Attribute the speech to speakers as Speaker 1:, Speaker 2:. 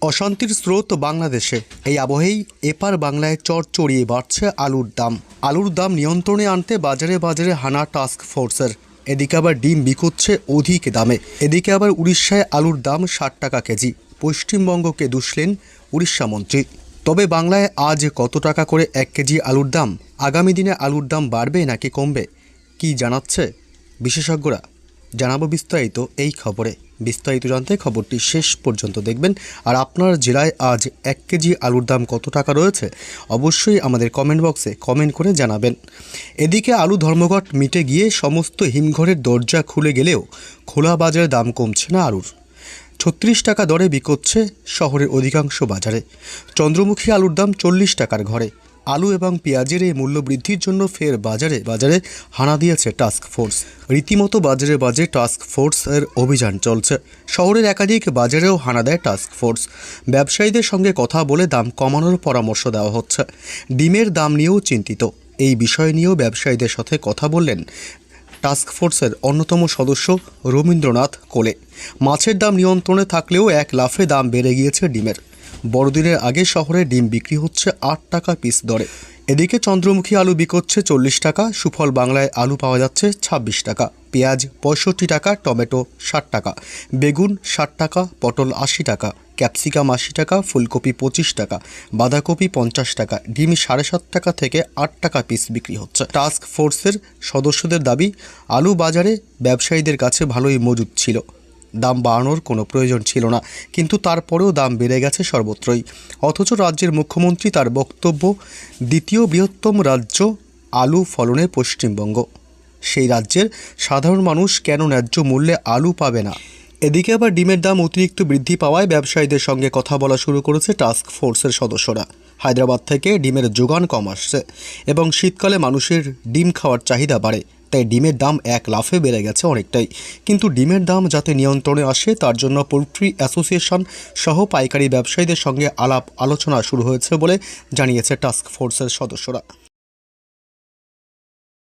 Speaker 1: অশান্তির স্রোত বাংলাদেশে। এই আবহেই এপার বাংলায় চর চড়িয়ে বাড়ছে আলুর দাম। আলুর দাম নিয়ন্ত্রণে আনতে বাজারে বাজারে হানা টাস্ক ফোর্সের। এদিকে আবার ডিম বিকোচ্ছে অধিক দামে। এদিকে আবার উড়িষ্যায় আলুর দাম ষাট টাকা কেজি। পশ্চিমবঙ্গকে দুষলেন উড়িষ্যা মন্ত্রী। তবে বাংলায় আজ কত টাকা করে এক কেজি আলুর দাম? আগামী দিনে আলুর দাম বাড়বে নাকি কমবে? কি জানাচ্ছে বিশেষজ্ঞরা? জানাব বিস্তারিত এই খবরে। বিস্তারিত জানতে খবরটি শেষ পর্যন্ত দেখবেন। আর আপনার জেলায় আজ এক কেজি আলুর দাম কত টাকা রয়েছে, অবশ্যই আমাদের কমেন্ট বক্সে কমেন্ট করে জানাবেন। এদিকে আলু ধর্মঘট মিটে গিয়ে সমস্ত হিমঘরের দরজা খুলে গেলেও খোলা বাজারে দাম কমছে না আলুর। ছত্রিশ টাকা দরে বিকোচ্ছে শহরের অধিকাংশ বাজারে। চন্দ্রমুখী আলুর দাম চল্লিশ টাকার ঘরে। আলু এবং পেঁয়াজের এই মূল্য বৃদ্ধির জন্য ফের বাজারে বাজারে হানা দিয়েছে টাস্ক ফোর্স রীতিমতো বাজারে বাজারে টাস্ক ফোর্সের অভিযান চলছে। শহরের একাধিক বাজারেও হানা দেয় টাস্ক ফোর্স ব্যবসায়ীদের সঙ্গে কথা বলে দাম কমানোর পরামর্শ দেওয়া হচ্ছে। ডিমের দাম নিয়েও চিন্তিত। এই বিষয় নিয়েও ব্যবসায়ীদের সাথে কথা বললেন টাস্ক ফোর্সের অন্যতম সদস্য রবীন্দ্রনাথ কোলে। মাছের দাম নিয়ন্ত্রণে থাকলেও এক লাফে দাম বেড়ে গিয়েছে ডিমের। বড়দিনের আগে শহরে ডিম বিক্রি হচ্ছে আট টাকা পিস দরে। এদিকে চন্দ্রমুখী আলু বিকোচ্ছে চল্লিশ টাকা, সুফল বাংলায় আলু পাওয়া যাচ্ছে ছাব্বিশ টাকা, পেঁয়াজ পঁয়ষট্টি টাকা, টমেটো ষাট টাকা, বেগুন ষাট টাকা, পটল আশি টাকা, ক্যাপসিকাম আশি টাকা, ফুলকপি পঁচিশ টাকা, বাঁধাকপি পঞ্চাশ টাকা, ডিম সাড়ে সাত টাকা থেকে আট টাকা পিস বিক্রি হচ্ছে। টাস্ক ফোর্সের সদস্যদের দাবি, আলু বাজারে ব্যবসায়ীদের কাছে ভালোই মজুত ছিল। দাম বাড়ানোর কোনো প্রয়োজন ছিল না, কিন্তু তারপরেও দাম বেড়ে গেছে সর্বত্রই। অথচ রাজ্যের মুখ্যমন্ত্রী তার বক্তব্য, দ্বিতীয় বৃহত্তম রাজ্য আলু ফলনে পশ্চিমবঙ্গ। সেই রাজ্যের সাধারণ মানুষ কেন ন্যায্য মূল্যে আলু পাবে না? এদিকে আবার ডিমের দাম অতিরিক্ত বৃদ্ধি পাওয়ায় ব্যবসায়ীদের সঙ্গে কথা বলা শুরু করেছে টাস্ক ফোর্সের সদস্যরা। হায়দ্রাবাদ থেকে ডিমের যোগান কম আসছে এবং শীতকালে মানুষের ডিম খাওয়ার চাহিদা বাড়ে, তাই ডিমের দাম এক লাফে বেড়ে গেছে অনেকটাই। কিন্তু ডিমের দাম যাতে নিয়ন্ত্রণে আসে, তার জন্য পোলট্রি অ্যাসোসিয়েশন সহ পাইকারি ব্যবসায়ীদের সঙ্গে আলাপ আলোচনা শুরু হয়েছে বলে জানিয়েছে টাস্ক ফোর্সের সদস্যরা।